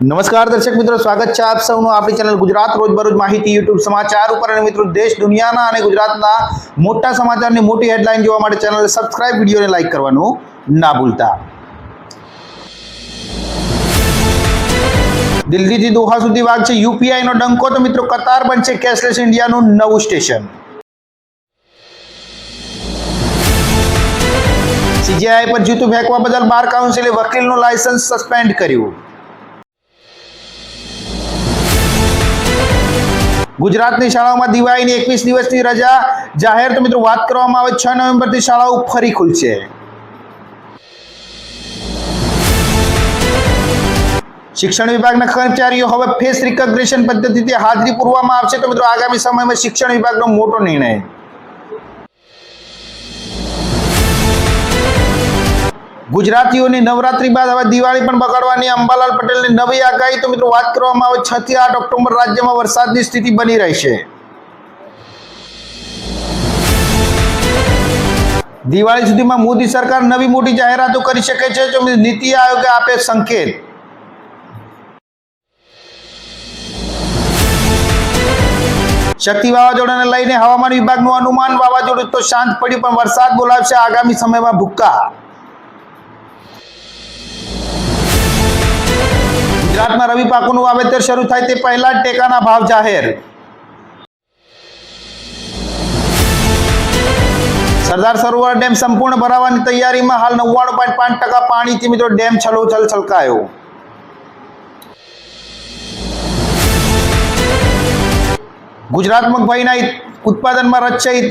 નમસ્કાર દર્શક મિત્રો, સ્વાગત છે આપ સૌનું આપણી ચેનલ ગુજરાત રોજબરોજ માહિતી યુટ્યુબ સમાચાર ઉપર અને મિત્રો દેશ દુનિયાના અને ગુજરાતના મોટા સમાચારની મોટી હેડલાઇન જોવા માટે ચેનલ સબસ્ક્રાઇબ વિડીયોને લાઇક કરવાનું ના ભૂલતા. દિલ્હીથી દોહા સુધી વાગશે યુપીઆઈનો ડંકો તો મિત્રો કતાર બનશે કેશલેસ ઇન્ડિયાનું નવું સ્ટેશન. સીજીઆઈ પર જૂતું ફેંકવા બદલ બાર કાઉન્સિલે વકીલનું લાયસન્સ સસ્પેન્ડ કર્યું. ગુજરાતની શાળાઓમાં દિવાળીની એકવીસ દિવસની રજા. જાહેર તો મિત્રો વાત કરવામાં આવે, છ નવેમ્બરથી શાળાઓ ફરી ખુલશે. શિક્ષણ વિભાગના કર્મચારીઓ હવે ફેસ રિકોગ્નિશન પદ્ધતિથી હાજરી પૂરવામાં આવશે. તો મિત્રો આગામી સમયમાં શિક્ષણ વિભાગનો મોટો નિર્ણય. ગુજરાતીઓની નવરાત્રી બાદ હવે દિવાળી પણ બગાડવાની અંબાલાલ પટેલની નવી આગાહી. તો મિત્રો વાત કરવામાં આવે છ થી આઠ ઓક્ટોબર રાજ્યમાં વરસાદની સ્થિતિ બની રહેશે દિવાળી સુધીમાં મોદી સરકાર નવી મોટી જાહેરાતો કરી શકે છે. જો નીતિ આયોગે આપે સંકેત. શક્તિ વાવાઝોડાને લઈને હવામાન વિભાગનું અનુમાન. વાવાઝોડું તો શાંત પડ્યું, પણ વરસાદ બોલાવશે આગામી સમયમાં ભૂક્કા. ગુજરાતમાં રવિ પાકોનું વાવેતર શરૂ થાય તે પહેલા ટેકાના ભાવ જાહેર. સરદાર સરોવર ડેમ સંપૂર્ણ ભરાવાની તૈયારીમાં હાલ નવ્વાણું પોઈન્ટ પાંચ ટકા પાણીથી મિત્રો ડેમ છલોછલ છલકાયો. ગુજરાત મગફળીના ઉત્પાદનમાં ઇતિહાસ